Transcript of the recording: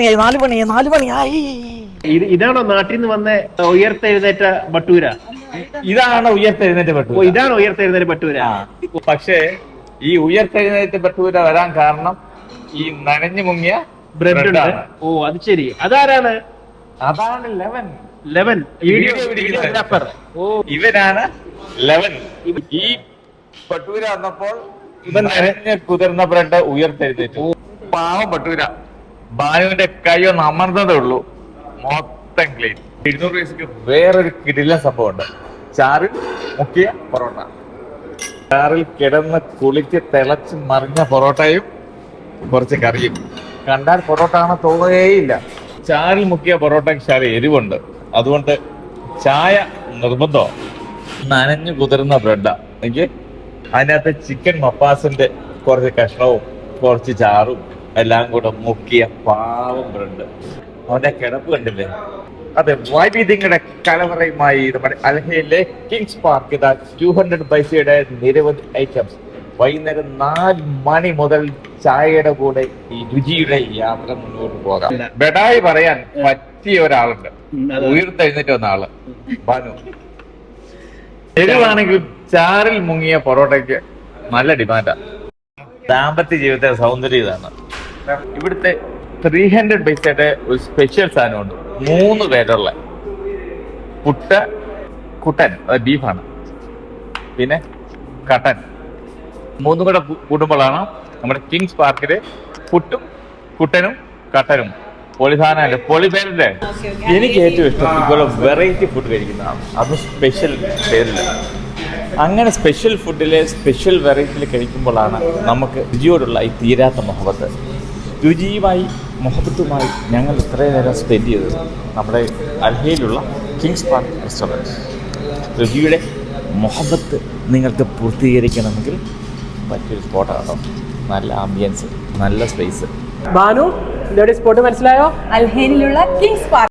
മണിയായി, നാല് മണി നാല് മണിയായി ഇത് ഇതാണോ നാട്ടിൽ നിന്ന് വന്ന ഉയർത്തെഴുന്നേറ്റ ബട്ടൂര? ഇതാണ് ഉയർത്തെഴുന്നേറ്റ് ഓ ബട്ടൂര ഇതാണ് ഉയർത്തെഴുന്നേറ്റ ബട്ടൂര. പക്ഷേ ഈ ഉയർത്തെഴുന്നേറ്റ് ബട്ടൂര വരാൻ കാരണം ഈ നനഞ്ഞു മുങ്ങിയ ബ്രെഡ് ഉണ്ട് ബ്രെഡാണ്. ഓ അത് ശരി. അതാരാണ്? അതാണ് ലെവൻ. ലെവൻ. വീഡിയോ. വീഡിയോഗ്രാഫർ ഓ ഇവനാണ് ലെവൻ. ഈ ബട്ടൂര വന്നപ്പോൾ ഇവൻ നനഞ്ഞ് കുതിർന്ന ബ്രെഡ് ഉയർത്തെഴുന്നേറ്റു. പാവം ബട്ടൂര. ബാലുവിന്റെ കൈ ഒന്ന് അമർന്നതേ ഉള്ളൂ. മൊത്തം ക്ലീൻ ഇരുന്നൂറ് പൈസക്ക് വേറൊരു കിടില സംഭവമുണ്ട്. ചാറിൽ മുക്കിയ പൊറോട്ട. ചാറിൽ കിടന്ന് കുളിച്ച് തിളച്ച് മറിഞ്ഞ പൊറോട്ടയും കുറച്ച് കറിയും. കണ്ടാൽ പൊറോട്ട ആണെന്ന് തോന്നുകയേയില്ല ചാറിൽ മുക്കിയ പൊറോട്ടയ്ക്ക് ശാല എരിവുണ്ട്. അതുകൊണ്ട് ചായ നിർബന്ധം. നനഞ്ഞു കുതിർന്ന ബ്രെഡാ എനിക്ക് അതിനകത്ത് ചിക്കൻ മപ്പാസിന്റെ കുറച്ച് കഷ്ണവും കുറച്ച് ചാറും എല്ലാം കൂടെ മുക്കിയ പാവം ബ്രണ്ട്. അവന്റെ കിടപ്പ് കണ്ടില്ലേ? അതെ വൈവിധ്യങ്ങളുടെ കലവറയുമായി നമ്മുടെ അൽഹയിലെ കിങ്സ് പാർക്ക് ഇതാ ടു ഹൺഡ്രഡ് പൈസയുടെ നിരവധി ഐറ്റംസ്. വൈകുന്നേരം നാല് മണി മുതൽ ചായയുടെ കൂടെ ഈ രുചിയുടെ യാത്ര മുന്നോട്ട് പോകാം. ബെഡായി പറയാൻ പറ്റിയ ഒരാളുണ്ട്. ഉയർത്തെഴുന്നേറ്റ് വന്ന ആൾ. ബാനു എരിവാണെങ്കിൽ ചാറിൽ മുങ്ങിയ പൊറോട്ടയ്ക്ക് നല്ല ഡിമാൻഡാ. ദാമ്പത്യ ജീവിതത്തെ സൗന്ദര്യം ഇതാണ്. ഇവിടുത്തെ ത്രീ ഹൺഡ്രഡ് പൈസയുടെ ഒരു സ്പെഷ്യൽ സാധനമുണ്ട്. മൂന്ന് പേരുള്ള പുട്ട കുട്ടൻ ബീഫാണ് പിന്നെ കട്ടൻ. മൂന്നും കൂടെ കൂട്ടുമ്പോഴാണ് നമ്മുടെ കിങ്സ് പാർക്കിലെ പുട്ടും കുട്ടനും കട്ടനും. പൊളി സാധനമല്ലേ പൊളി പേരല്ലേ? എനിക്ക് ഏറ്റവും ഇഷ്ടം ഇതുപോലെ വെറൈറ്റി ഫുഡ് കഴിക്കുന്നതാണ്. അത് സ്പെഷ്യൽ പേരില്ല അങ്ങനെ സ്പെഷ്യൽ ഫുഡിലെ സ്പെഷ്യൽ വെറൈറ്റിയിൽ കഴിക്കുമ്പോഴാണ് നമുക്ക് രുചിയോടുള്ള ഈ തീരാത്ത മുഹബത്ത്. രുചിയുമായി മുഹബത്തുമായി ഞങ്ങൾ ഇത്രയും നേരം സ്പെൻഡ് ചെയ്തത് നമ്മുടെ അൽഹയിലുള്ള കിങ്സ് പാർക്ക് റെസ്റ്റോറന്റ് രുചിയുടെ മുഹബത്ത് നിങ്ങൾക്ക് പൂർത്തീകരിക്കണമെങ്കിൽ പറ്റിയൊരു സ്പോട്ടാണ് നല്ല ആംബിയൻസ് നല്ല സ്പേസ് ബാനു ഇതോടെ സ്പോട്ട് മനസ്സിലായോ? അൽഹയിലുള്ള കിങ്സ് പാർക്ക്